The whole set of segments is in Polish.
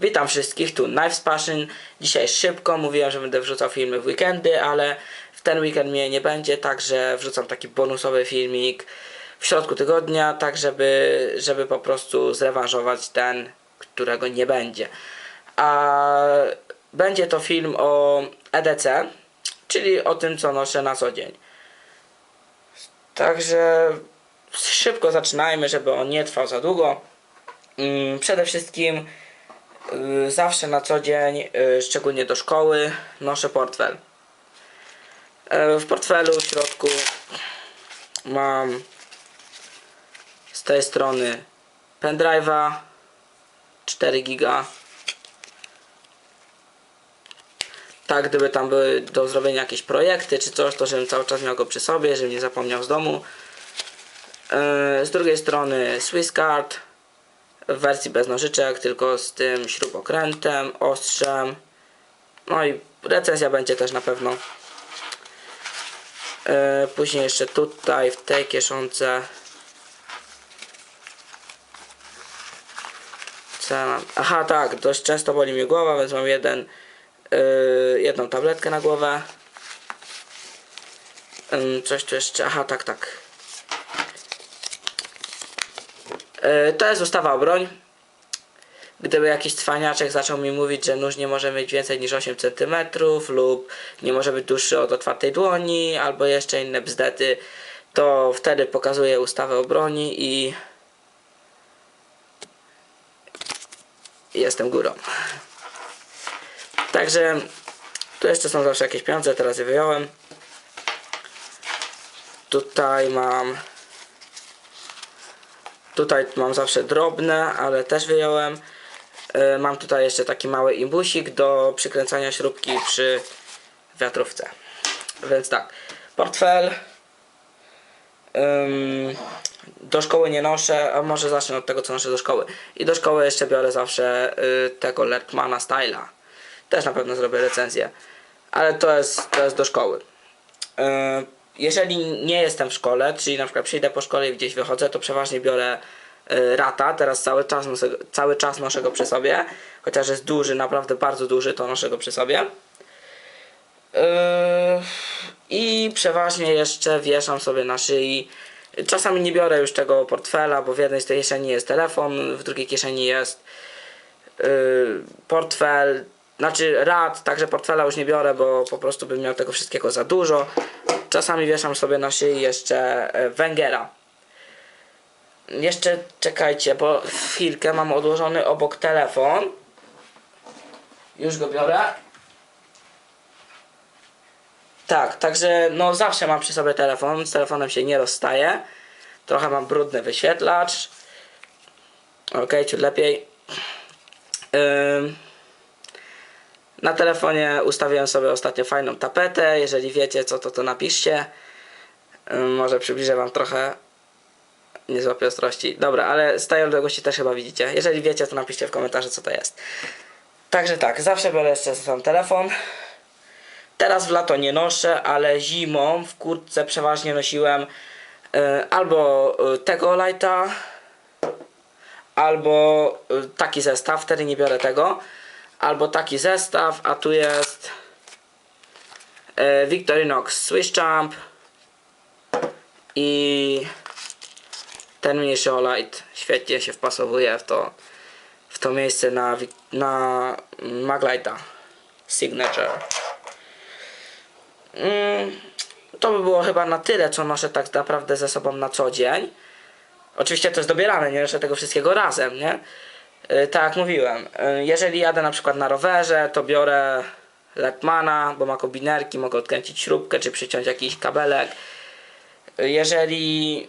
Witam wszystkich, tu Knives Passion. Dzisiaj szybko, mówiłem, że będę wrzucał filmy w weekendy, ale w ten weekend mnie nie będzie, także wrzucam taki bonusowy filmik w środku tygodnia, tak żeby, żeby po prostu zrewanżować ten, którego nie będzie. A będzie to film o EDC, czyli o tym, co noszę na co dzień. Także szybko zaczynajmy, żeby on nie trwał za długo. Mm, Przede wszystkim zawsze na co dzień, y, szczególnie do szkoły, noszę portfel. E, W portfelu w środku mam z tej strony pendrive'a 4 giga. Tak, gdyby tam były do zrobienia jakieś projekty czy coś, to żebym cały czas miał go przy sobie, żebym nie zapomniał z domu. Z drugiej strony Swisscard w wersji bez nożyczek, tylko z tym śrubokrętem, ostrzem. No i recenzja będzie też na pewno. E, Później jeszcze tutaj w tej kieszonce. Aha, tak, dość często boli mnie głowa, więc mam jeden, e, jedną tabletkę na głowę. Ym, Coś tu jeszcze, aha, tak, tak. To jest ustawa o broń. Gdyby jakiś cwaniaczek zaczął mi mówić, że nóż nie może mieć więcej niż 8 cm lub nie może być dłuższy od otwartej dłoni albo jeszcze inne bzdety, to wtedy pokazuję ustawę o broni i jestem górą. Także tu jeszcze są zawsze jakieś pieniądze, teraz je wyjąłem. Tutaj mam Tutaj mam zawsze drobne, ale też wyjąłem. E, Mam tutaj jeszcze taki mały imbusik do przykręcania śrubki przy wiatrówce. Więc tak, portfel. Do szkoły nie noszę, a może zacznę od tego, co noszę do szkoły. I do szkoły jeszcze biorę zawsze y, tego Lerkmana Styla. Też na pewno zrobię recenzję. Ale to jest, to jest do szkoły. Y, jeżeli nie jestem w szkole, czyli na przykład przyjdę po szkole i gdzieś wychodzę, to przeważnie biorę y, rata. Teraz cały czas, noszę, cały czas noszę go przy sobie. Chociaż jest duży, naprawdę bardzo duży, to noszę go przy sobie. Yy, I przeważnie jeszcze wieszam sobie na szyi. Czasami nie biorę już tego portfela, bo w jednej z tej kieszeni jest telefon, w drugiej kieszeni jest yy, portfel, znaczy rad, także portfela już nie biorę, bo po prostu bym miał tego wszystkiego za dużo. Czasami wieszam sobie na szyi jeszcze e, węgiera. Jeszcze czekajcie, bo chwilkę mam odłożony obok telefon. Już go biorę. Tak, także no zawsze mam przy sobie telefon, z telefonem się nie rozstaję. Trochę mam brudny wyświetlacz. Ok, ciut lepiej. Ym, na telefonie ustawiłem sobie ostatnio fajną tapetę. Jeżeli wiecie co to, to napiszcie. Może przybliżę wam trochę. Nie złapię ostrości. Dobra, ale z tej odległości też chyba widzicie. Jeżeli wiecie, to napiszcie w komentarzu co to jest. Także tak, zawsze biorę jeszcze sam telefon. Teraz w lato nie noszę, ale zimą w kurtce przeważnie nosiłem e, albo e, tego lighta, albo e, taki zestaw, wtedy nie biorę tego, albo taki zestaw, a tu jest e, Victorinox Swiss Champ i ten mniejszy light świetnie się wpasowuje w to, w to miejsce na, na Maglite'a Signature. Mm, to by było chyba na tyle, co noszę tak naprawdę ze sobą na co dzień. Oczywiście to jest dobierane, nie noszę tego wszystkiego razem, nie? Yy, tak jak mówiłem, yy, jeżeli jadę na przykład na rowerze, to biorę Letmana, bo ma kobinerki, mogę odkręcić śrubkę, czy przyciąć jakiś kabelek. Yy, jeżeli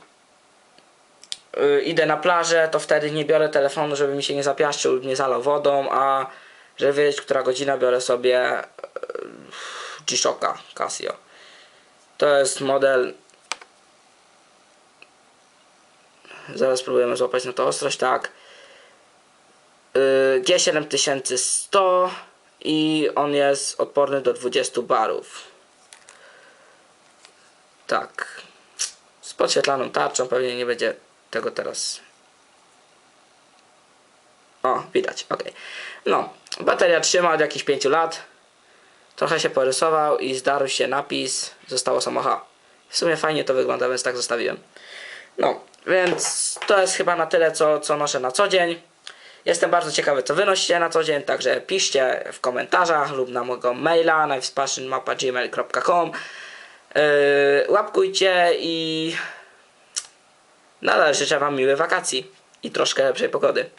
idę na plażę, to wtedy nie biorę telefonu, żeby mi się nie zapiaszczył lub nie zalał wodą, a żeby wiedzieć, która godzina, biorę sobie G-Shocka Casio. To jest model. Zaraz spróbujemy złapać na to ostrość, tak. Yy, G7100 i on jest odporny do 20 barów. Tak. Z podświetlaną tarczą pewnie nie będzie tego teraz. O, widać, ok. No, bateria trzyma od jakichś 5 lat. Trochę się porysował i zdarł się napis, zostało samocha. W sumie fajnie to wygląda, więc tak zostawiłem. No, więc to jest chyba na tyle, co, co noszę na co dzień. Jestem bardzo ciekawy, co wy nosicie na co dzień, także piszcie w komentarzach lub na mojego maila knifespassionmapa.gmail.com yy, Łapkujcie i nadal życzę wam miłych wakacji i troszkę lepszej pogody.